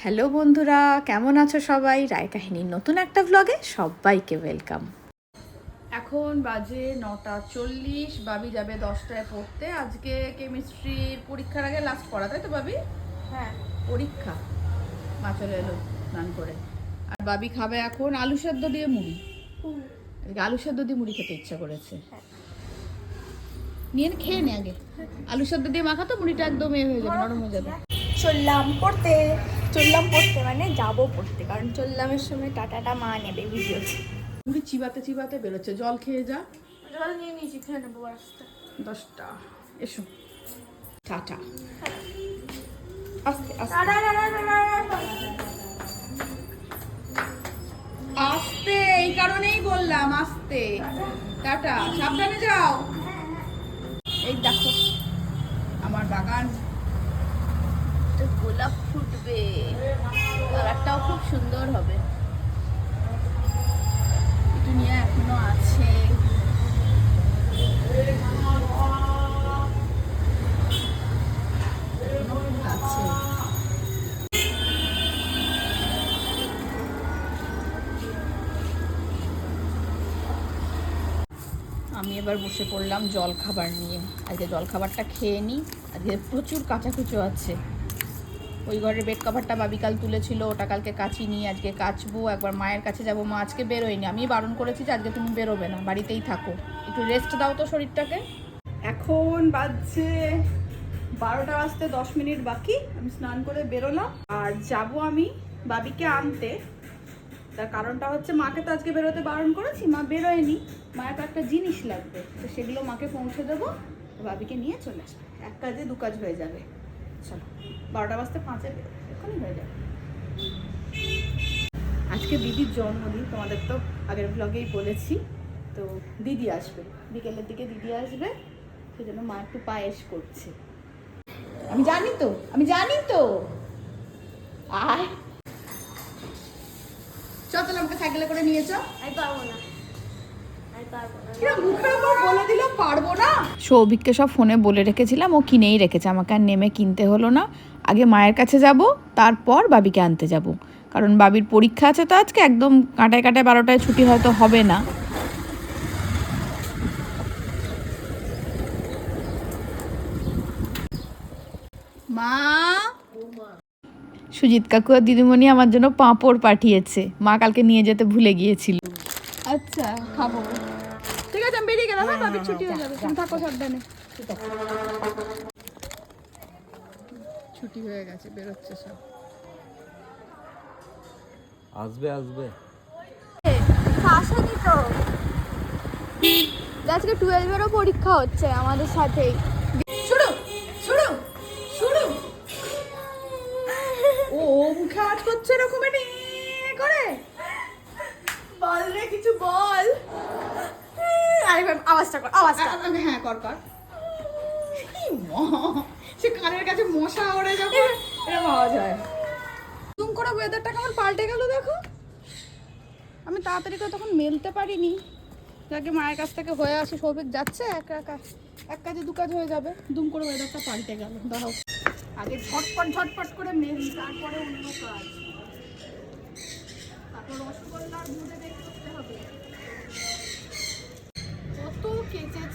Hello বন্ধুরা কেমন আছো সবাই? রায় কাহিনীর নতুন একটা ব্লগে সবাইকে ওয়েলকাম এখন বাজে নটা চল্লিশ বাবি যাবে দশটায় পড়তে। আজকে কেমিস্ট্রি পরীক্ষার আগে লাস্ট পড়া তাই তো বাবি হ্যাঁ। পরীক্ষা? মা চলে এলো স্নান করে। আর বাবি খাবে এখন আলু সেদ্ধ দিয়ে মুড়ি। আলু সেদ্ধ দিয়ে মুড়ি খেতে ইচ্ছা করেছে। হ্যাঁ। নিয়ে খেয়ে নে আগে। আলু সেদ্ধ দিয়ে মাখা তো মুড়িটা একদম এ হয়ে যাবে নরম হয়ে যাবে। চললাম পড়তে। চললাম পড়তে মানে যাব পড়তে কারণ চললামের সময় টাটাটা মা নেবে ভিডিও তুমি চিবাতে চিবাতে বেরোচ্ছে জল খেয়ে যা। জল নিয়ে নিয়েছি খেয়ে নেব দশটা এসো। টাটা। আস্তে আস্তে। আস্তে এই কারণেই বললাম আস্তে। টাটা সাবধানে যাও। এই দেখো আমার বাগান। গোলাপ ফুটবে। কালারটাও খুব সুন্দর হবে। এখনও আছে। আছে। আমি এবার বসে পড়লাম জল খাবার নিয়ে। আজকে জল খাবারটা খেয়ে নিই। আজকে প্রচুর কাঁচাকুচো আছে। ওই ঘরের বেড কভারটা বাবিকাল তুলেছিল, ওটা কালকে কাচিনি আজকে কাচবো, একবার মায়ের কাছে যাব। মা আজকে বেরোয়নি আমি বারণ করেছি যে আজকে তুমি বেরোবে না, বাড়িতেই থাকো। একটু রেস্ট দাও তো শরীরটাকে। এখন বাজছে বারোটা বাজতে দশ মিনিট বাকি, আমি স্নান করে বেরোলাম। আর যাব আমি বাবিকে আনতে। তার কারণটা হচ্ছে মাকে তো আজকে বেরোতে বারণ করেছি, মা বেরোয়নি। মায়ের তো একটা জিনিস লাগবে, তো সেগুলো মাকে পৌঁছে দেবো, বাবিকে নিয়ে চলে আসবে। এক কাজে দু কাজ হয়ে যাবে, চলো। বারোটা বাজতে পাঁচে এখনই হয়ে যাবে। আজকে দিদির জন্মদিন তোমাদের তো আগের ব্লগেই বলেছি। তো দিদি আসবে বিকেলের দিকে দিদি আসবে সেজন্য মা একটু পায়েস করছে। আমি জানি তো আমি জানি তো। আয় চ তাহলে আমাকে সাইকেলে করে নিয়ে চ। আমি পারব না। আমি পারব না। কিরম মুখের উপর বলে দিল পারব না। সৌভিককে সব ফোনে বলে রেখেছিলাম, ও কিনেই রেখেছে, আমাকে আর নেমে কিনতে হলো না। আগে মায়ের কাছে যাব, তারপর বাবিকে আনতে যাব। কারণ বাবির পরীক্ষা আছে তো আজকে, একদম কাঁটায় কাঁটায় বারোটায় ছুটি হয়তো হবে না। মা! সুজিত কাকু আর দিদিমণি আমার জন্য পাঁপড় পাঠিয়েছে। মা কালকে নিয়ে যেতে ভুলে গিয়েছিল। আচ্ছা খাব। আছে আমি বেরিয়ে গেলাম হ্যাঁ বাবির ছুটি হয়ে যাবে তুমি থাকো সাবধানে। ছুটি হয়ে গেছে বেরোচ্ছে সব। আসবে আসবে। আসেনি তো। আজকে টুয়েলভেরও পরীক্ষা হচ্ছে আমাদের সাথেই। শুরু শুরু শুরু। ও মুখে আওয়াজ করছে এরকম এটি করে বল রে কিছু বল আরেকবার আওয়াজটা কর আওয়াজটা। হ্যাঁ কর কর। সে কানের কাছে মশা ওড়ে যখন। এরকম আওয়াজ হয়। জুম করে ওয়েদারটা কেমন পাল্টে গেল দেখো। আমি তাড়াতাড়ি করে তখন মেলতে পারিনি। যাকে মায়ের কাছ থেকে হয়ে আসে সৌভিক যাচ্ছে একা একা এক কাজে দু কাজ হয়ে যাবে। দুম করে ওয়েদারটা পাল্টে গেল দাঁড়াও আগে ঝটপট ঝটপট করে মেলি তারপরে অন্য কাজ। তারপর রসগোল্লা দুধে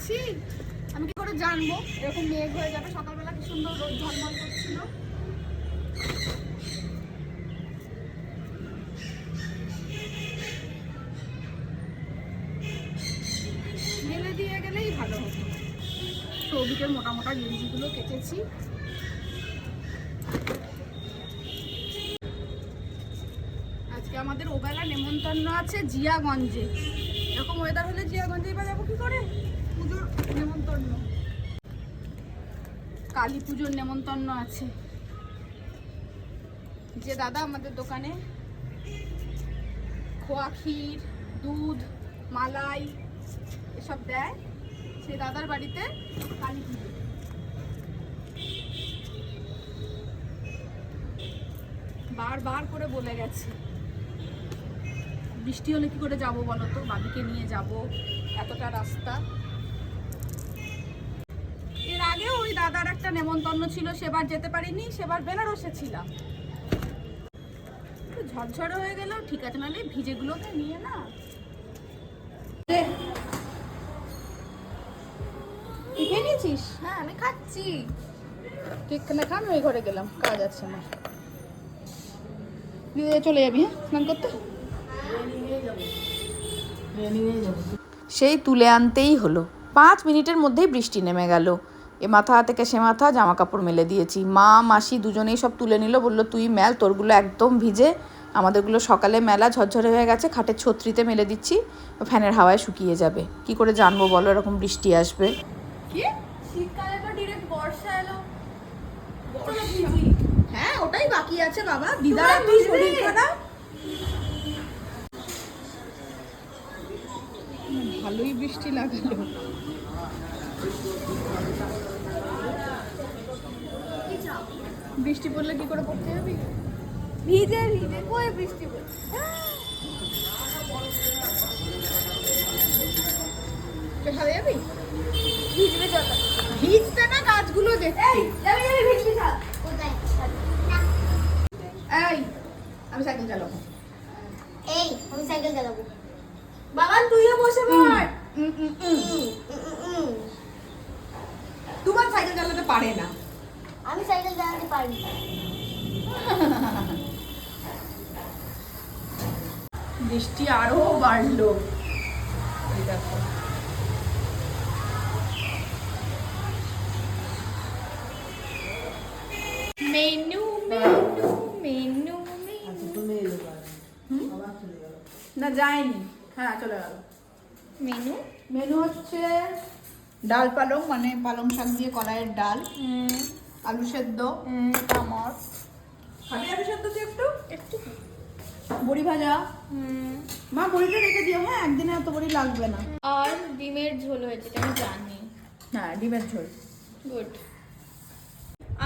কেচেছি আমি কি করে জানব? এরকম মেঘ হয়ে যাবে, সকালবেলা কি সুন্দর রোদ ঝলমল করছিল? মেলে দিয়ে গেলেই ভালো হতো। সৌভিকের মোটা মোটা গেঞ্জিগুলো কেচেছি। আজকে আমাদের ওবেলা নেমন্তন্ন আছে জিয়াগঞ্জে। এরকম ওয়েদার হলে জিয়াগঞ্জে এবার যাব কি করে? পুজোর নেমন্তন্ন। কালী পুজোর নেমন্তন্ন আছে। যে দাদা আমাদের দোকানে খোয়া ক্ষীর, দুধ, মালাই এসব দেয় সেই দাদার বাড়িতে কালী পুজো। বারবার করে বলে গেছে। বৃষ্টি হলে কি করে যাব বলো তো? বাবিকে নিয়ে যাব। এতটা রাস্তা। ওই দাদার একটা নেমন্তন্ন ছিল সেবার যেতে পারিনি সেবার বেনারসে ছিলাম। ঝরঝরে হয়ে গেলেও ঠিক আছে নাহলে ভিজেগুলোকে নিয়ে না। তুই খেয়ে নিয়েছিস? হ্যাঁ আমি খাচ্ছি। আমি ওই ঘরে গেলাম কাজ আছে আমার। চলে যাবি হ্যাঁ স্নান করতে? সেই তুলে আনতেই হলো। পাঁচ মিনিটের মধ্যেই বৃষ্টি নেমে গেল। এ মাথা থেকে সে মাথা জামা কাপড় মেলে দিয়েছি। মা মাসি দুজনেই সব তুলে নিল বলল তুই মেল তোরগুলো একদম ভিজে। আমাদেরগুলো সকালে মেলা ঝরঝরে হয়ে গেছে খাটের ছত্রিতে মেলে দিচ্ছি ফ্যানের হাওয়ায় শুকিয়ে যাবে। কি করে জানব বলো এরকম বৃষ্টি আসবে? কি? শীতকালে তো ডিরেক্ট বর্ষা এলো। হ্যাঁ ওটাই বাকি আছে বাবা। দিদার একটু শরীর খারাপ। ভালোই বৃষ্টি লাগালো। বৃষ্টি পড়লে কি করে পড়তে যাবি? ভিজে ভিজে কই বৃষ্টি পড়ছে? পেছাতে যাবি? ভিজবে যত। ভিজতে না গাছগুলো দেখতে যাবি যাবি ভিজবি থাক এই আমি সাইকেল চালাবো। এই আমি সাইকেল চালাবো। বাবা তুইও বসে পড়। সাইকেল চালাতে পারে না। আমি সাইকেল চালাতে পারি বৃষ্টি আরও বাড়লো। দেখো। মেনু মেনু মেনু না যায়নি। হ্যাঁ চলে গেল। মেনু? মেনু হচ্ছে ডাল পালং মানে পালং শাক দিয়ে কলাইয়ের ডাল আলু সেদ্ধ। আমার খাবি আলু সেদ্ধ দিয়ে একটু একটু। বড়ি ভাজা। মা বড়িটা রেখে দিও হ্যাঁ একদিনে এত বড়ি লাগবে না। আর ডিমের ঝোল হয়েছে এটা আমি জানি। হ্যাঁ ডিমের ঝোল। গুড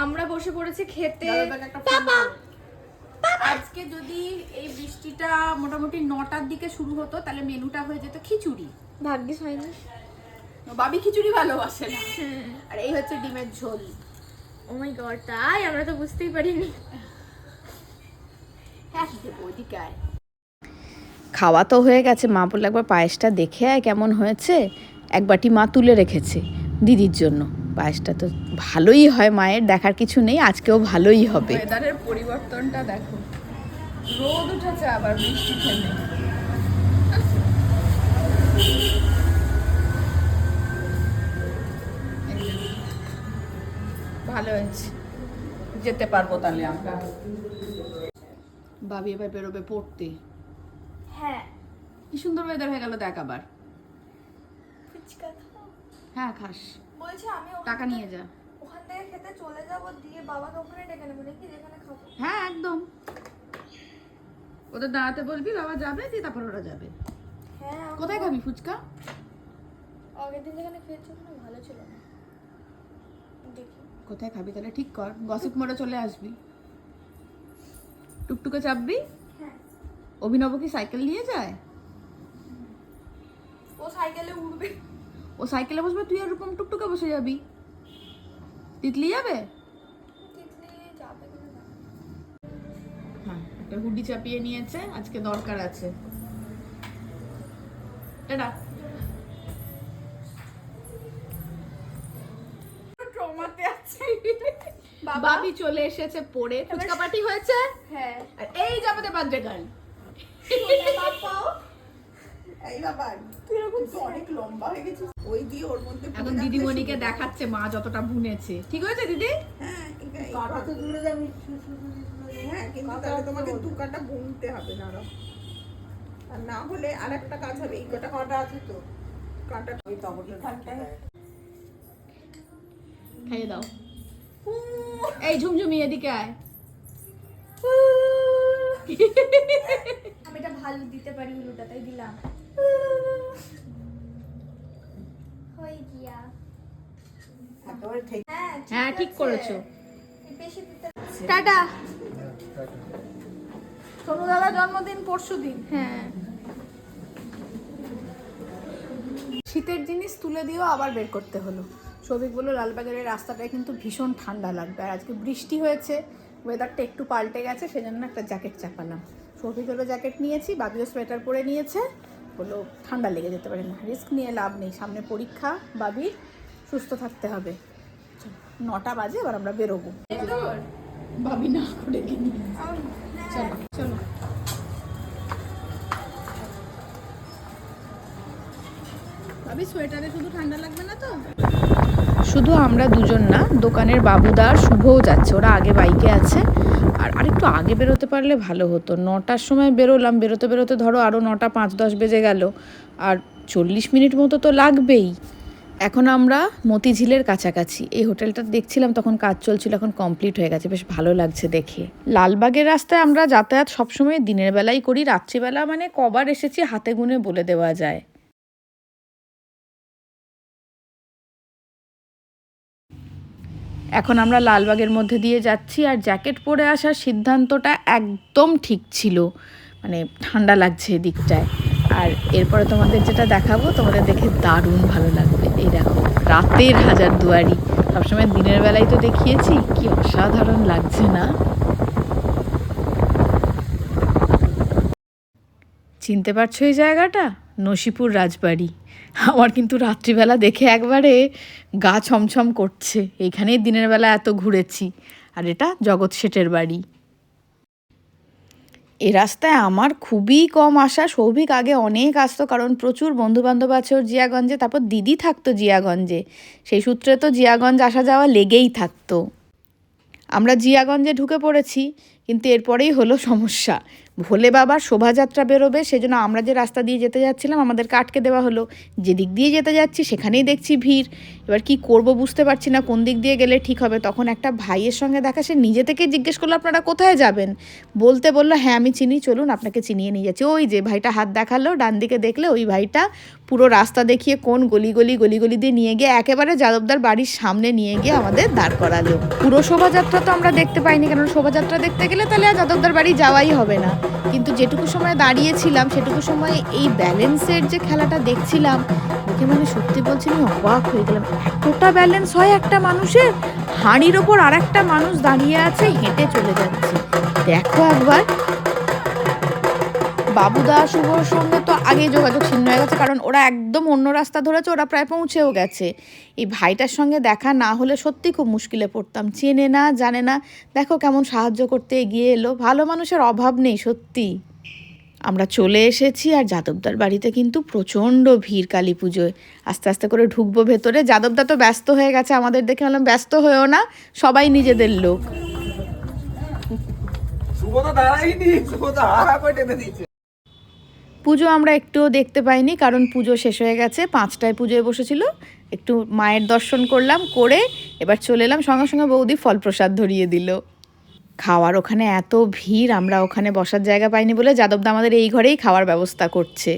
আমরা বসে পড়েছি খেতে। একটা আজকে যদি এই বৃষ্টিটা মোটামুটি নটার দিকে শুরু হতো তাহলে মেনুটা হয়ে যেত খিচুড়ি। ভাগ্যিস হয়নি। বাবি খিচুড়ি ভালোবাসে না। আর এই হচ্ছে ডিমের ঝোল। ও মাই গড তাই? আমরা তো বুঝতেই পারিনি। হ্যাঁ দেবো ওদিকে আয়। খাওয়া তো হয়ে গেছে। মা বললে একবার পায়েসটা দেখে আয় কেমন হয়েছে। এক বাটি মা তুলে রেখেছে দিদির জন্য। পায়েসটা তো ভালোই হয় মায়ের দেখার কিছু নেই আজকেও ভালোই হবে। ওয়েদারের পরিবর্তনটা দেখো। রোদ উঠেছে আবার বৃষ্টি থেমে। ভালো হয়েছে যেতে পারব তাহলে আমরা। ভাবি এবার বেরোবে পড়তে। হ্যাঁ। কি সুন্দর ওয়েদার হয়ে গেল দেখ আবার। হ্যাঁ খাস। বলছি আমি টাকা নিয়ে যা। ওখান থেকে খেতে চলে যাব দিয়ে বাবাকে ওখানে ডেকে নেব নাকি যেখানে খাব? হ্যাঁ একদম। ওদের দাঁড়াতে বলবি বাবা যাবে দিয়ে তারপর ওরা যাবে। হ্যাঁ কোথায় খাবি ফুচকা? আগের দিন যেখানে খেয়েছি ওখানে ভালো ছিল না। দেখি। কোথায় খাবি তাহলে ঠিক কর। গসিপ মোড়ে চলে আসবি। টুকটুকে চাপবি? হ্যাঁ। অভিনব কি সাইকেল নিয়ে যায়? ও সাইকেলে উঠবে ও সাইকেলে বসবে তুই আর রূপম টুকটুকে বসে যাবি। তিতলি যাবে? হ্যাঁ একটা হুডি চাপিয়ে নিয়েছে আজকে দরকার আছে। টাটা। বাবি? চলে এসেছে পড়ে। ফুচকা পার্টি হয়েছে? হ্যাঁ। আর এই যাবে বার্থডে গার্ল হয়ে এখন দিদিমণিকে দেখাচ্ছে মা যতটা বুনেছে ঠিক হয়েছে দিদি? হ্যাঁ হ্যাঁ কিন্তু তাহলে তোমাকে দু কাটা বুনতে হবে না আর না হলে আর একটা কাজ হবে এই কটা কাটা আছে তো। কাটা খাইয়ে দাও। এই ঝুমঝুমি এদিকে আয়। আমি এটা ভালো দিতে পারি উলুটা তাই দিলাম। হয়ে গিয়া। হ্যাঁ ঠিক করেছ। টাটা। সোনু দাদা জন্মদিন পরশু দিন। হ্যাঁ। শীতের জিনিস তুলে দিয়েও আবার বের করতে হলো। সৌভিক বলল, লালবাজারের রাস্তাটায় কিন্তু ভীষণ ঠান্ডা লাগবে। আর আজকে বৃষ্টি হয়েছে ওয়েদারটা একটু পাল্টে গেছে, সেজন্য একটা জ্যাকেট চাপালাম। হলো জ্যাকেট নিয়েছি, বাবিও সোয়েটার পরে নিয়েছে। হলো ঠান্ডা লেগে যেতে পারে না রিস্ক নিয়ে লাভ নেই, সামনে পরীক্ষা, বাবির, সুস্থ থাকতে হবে। নটা বাজে, এবার আমরা বেরোবো। বাবি না করে চলো চলো। বাবি সোয়েটারে শুধু ঠান্ডা লাগবে না তো? শুধু আমরা দুজন না, দোকানের বাবুদা আর শুভও যাচ্ছে, ওরা আগে বাইকে আছে। আর আরেকটু আগে বেরোতে পারলে ভালো হতো। নটার সময় বেরোলাম, বেরোতে বেরোতে ধরো আরও নটা পাঁচ দশ বেজে গেল। আর চল্লিশ মিনিট মতো তো লাগবেই। এখন আমরা মতিঝিলের কাছাকাছি। এই হোটেলটা দেখছিলাম, তখন কাজ চলছিল, এখন কমপ্লিট হয়ে গেছে। বেশ ভালো লাগছে দেখে। লালবাগের রাস্তায় আমরা যাতায়াত সবসময় দিনের বেলাই করি, রাত্রিবেলা মানে কবার এসেছি, হাতে গুনে বলে দেওয়া যায়। এখন আমরা লালবাগের মধ্যে দিয়ে যাচ্ছি আর জ্যাকেট পরে আসার সিদ্ধান্তটা একদম ঠিক ছিল। মানে ঠান্ডা লাগছে এদিকটায়। আর এরপরে তোমাদের যেটা দেখাবো, তোমাদের দেখে দারুণ ভালো লাগবে। এই দেখো, রাতের হাজার দুয়ারি। সবসময় দিনের বেলায় তো দেখিয়েছি, কি অসাধারণ লাগছে না? চিনতে পারছ এই জায়গাটা? নসিপুর রাজবাড়ি। আমার কিন্তু রাত্রিবেলা দেখে একবারে গা ছমছম করছে। এইখানেই দিনের বেলা এত ঘুরেছি। আর এটা জগৎ শেঠের বাড়ি। এ রাস্তায় আমার খুবই কম আসা সৌভিক আগে অনেক আসতো, কারণ প্রচুর বন্ধুবান্ধব আছে ওর জিয়াগঞ্জে, তারপর দিদি থাকতো জিয়াগঞ্জে। সেই সূত্রে তো জিয়াগঞ্জ আসা যাওয়া লেগেই থাকতো। আমরা জিয়াগঞ্জে ঢুকে পড়েছি, কিন্তু এরপরেই হলো সমস্যা। ভোলে বাবার শোভাযাত্রা বেরোবে, সেজন্য আমরা যে রাস্তা দিয়ে যেতে যাচ্ছিলাম, আমাদেরকে আটকে দেওয়া হলো। যে দিক দিয়ে যেতে যাচ্ছি, সেখানেই দেখছি ভিড়। এবার কি করব বুঝতে পারছি না, কোন দিক দিয়ে গেলে ঠিক হবে। তখন একটা ভাইয়ের সঙ্গে দেখা, সে নিজে থেকে জিজ্ঞেস করল, আপনারা কোথায় যাবেন? বলতে বলল হ্যাঁ আমি চিনি, চলুন আপনাকে চিনিয়ে নিয়ে যাচ্ছি। ওই যে ভাইটা হাত দেখাল, ডান দিকে দেখলে ওই ভাইটা পুরো রাস্তা দেখিয়ে কোন গলি গলি গলি গলি দিয়ে নিয়ে গিয়ে একেবারে যাদবদার বাড়ির সামনে নিয়ে গিয়ে আমাদের দাঁড় করালো। পুরো শোভাযাত্রা তো আমরা দেখতে পাইনি কারণ শোভাযাত্রা দেখতে গেলে তাহলে আর যাদবদার বাড়ি যাওয়াই হবে না। কিন্তু যেটুকু সময় দাঁড়িয়েছিলাম, সেটুকু সময় এই ব্যালেন্সের যে খেলাটা দেখছিলাম, দেখে মানে সত্যি বলছি আমি অবাক হয়ে গেলাম। এতটা ব্যালেন্স হয় একটা মানুষের? হাঁড়ির ওপর আর একটা মানুষ দাঁড়িয়ে আছে, হেঁটে চলে যাচ্ছে। দেখো একবার। বাবুদা শুভর সঙ্গে তো আগে যোগাযোগ ছিন্ন হয়ে গেছে, কারণ ওরা একদম অন্য রাস্তা ধরেছে, ওরা প্রায় পৌঁছেও গেছে। এই ভাইটার সঙ্গে দেখা না হলে সত্যি খুব মুশকিলে পড়তাম। চেনে না, জানে না। দেখো কেমন সাহায্য করতে এগিয়ে এলো। ভালো মানুষের অভাব নেই, সত্যি। আমরা চলে এসেছি আর যাদবদার বাড়িতে কিন্তু প্রচণ্ড ভিড় কালী পুজোয়। আস্তে আস্তে করে ঢুকবো ভেতরে। যাদবদা তো ব্যস্ত হয়ে গেছে আমাদের দেখে বললাম, ব্যস্ত হয়েও না, সবাই নিজেদের লোক। শুভ তো দাঁড়াইনি শুভ তো হারা পুজো আমরা একটুও দেখতে পাইনি, কারণ পুজো শেষ হয়ে গেছে। পাঁচটায় পুজোয় বসেছিল। একটু মায়ের দর্শন করলাম, করে এবার চলে এলাম। সঙ্গে সঙ্গে বৌদি ফল প্রসাদ ধরিয়ে দিল। খাওয়ার ওখানে এত ভিড়, আমরা ওখানে বসার জায়গা পাইনি বলে যাদবদা আমাদের এই ঘরেই খাওয়ার ব্যবস্থা করছে।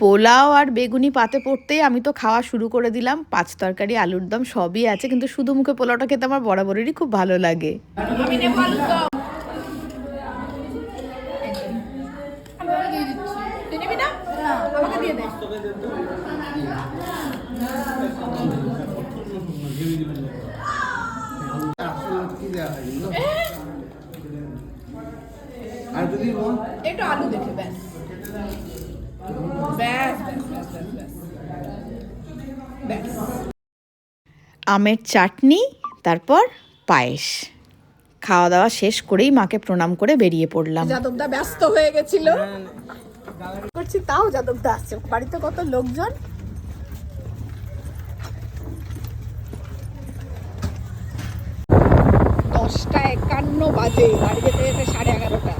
পোলাও আর বেগুনি পাতে পড়তেই আমি তো খাওয়া শুরু করে দিলাম। পাঁচ তরকারি আলুর দম সবই আছে কিন্তু শুধু মুখে পোলাওটা খেতে আমার বরাবরেরই খুব ভালো লাগে। আমি নেব আলুর দম আমি দিয়ে দিচ্ছি তুই নিবি না আমাকে দিয়ে দে আর যদি একটু আলু দেখে ব্যাস ব্যাস ব্যাস ব্যাস ব্যাস আমের চাটনি, তারপর পায়েস। খাওয়া দাওয়া শেষ করেই মাকে প্রণাম করে বেরিয়ে পড়লাম। যাদবদা ব্যস্ত হয়ে গেছিল। করছি তাও যাদবদা আসছে। বাড়িতে কত লোকজন? দশটা একান্ন বাজে। বাড়ি যেতে যেতে সাড়ে এগারোটা।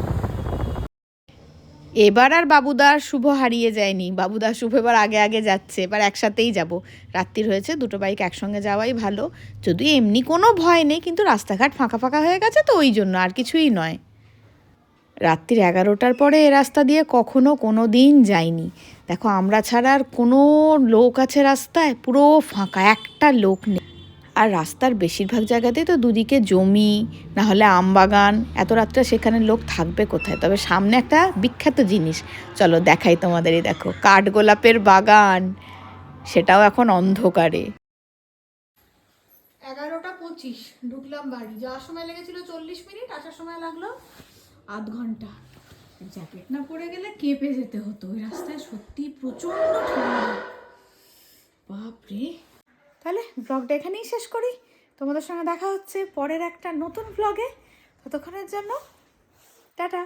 এবার আর বাবুদা আর শুভ হারিয়ে যায়নি। বাবুদা শুভ এবার আগে আগে যাচ্ছে, এবার একসাথেই যাব। রাত্রির হয়েছে, দুটো বাইক একসঙ্গে যাওয়াই ভালো। যদিও এমনি কোনো ভয় নেই, কিন্তু রাস্তাঘাট ফাঁকা ফাঁকা হয়ে গেছে তো ওই জন্য, আর কিছুই নয়। রাত্রির এগারোটার পরে এ রাস্তা দিয়ে কখনো কোনো দিন যাইনি। দেখো, আমরা ছাড়া আর কোনো লোক আছে রাস্তায়, পুরো ফাঁকা, একটা লোক নেই। আর রাস্তার বেশিরভাগ জায়গাতেই তো দুদিকে জমি না হলে আমবাগান এত রাত্রে সেখানে লোক থাকবে কোথায়? তবে সামনে একটা বিখ্যাত জিনিস। চলো দেখাই তোমাদেরই দেখো, কাঠগোলাপের বাগান। সেটাও এখন অন্ধকারে। এগারোটা পঁচিশ, ঢুকলাম বাড়ি। যাওয়ার সময় লেগেছিল চল্লিশ মিনিট, আসার সময় লাগল আধ ঘণ্টা। জ্যাকেট না পরে গেলে কেঁপে যেতে হতো। ওই রাস্তায় সত্যি প্রচণ্ড ঠান্ডা। বাপরে! তাহলে ব্লগটা এখানেই শেষ করি। তোমাদের সঙ্গে দেখা হচ্ছে পরের একটা নতুন ব্লগে ততক্ষণের জন্য, টাটা।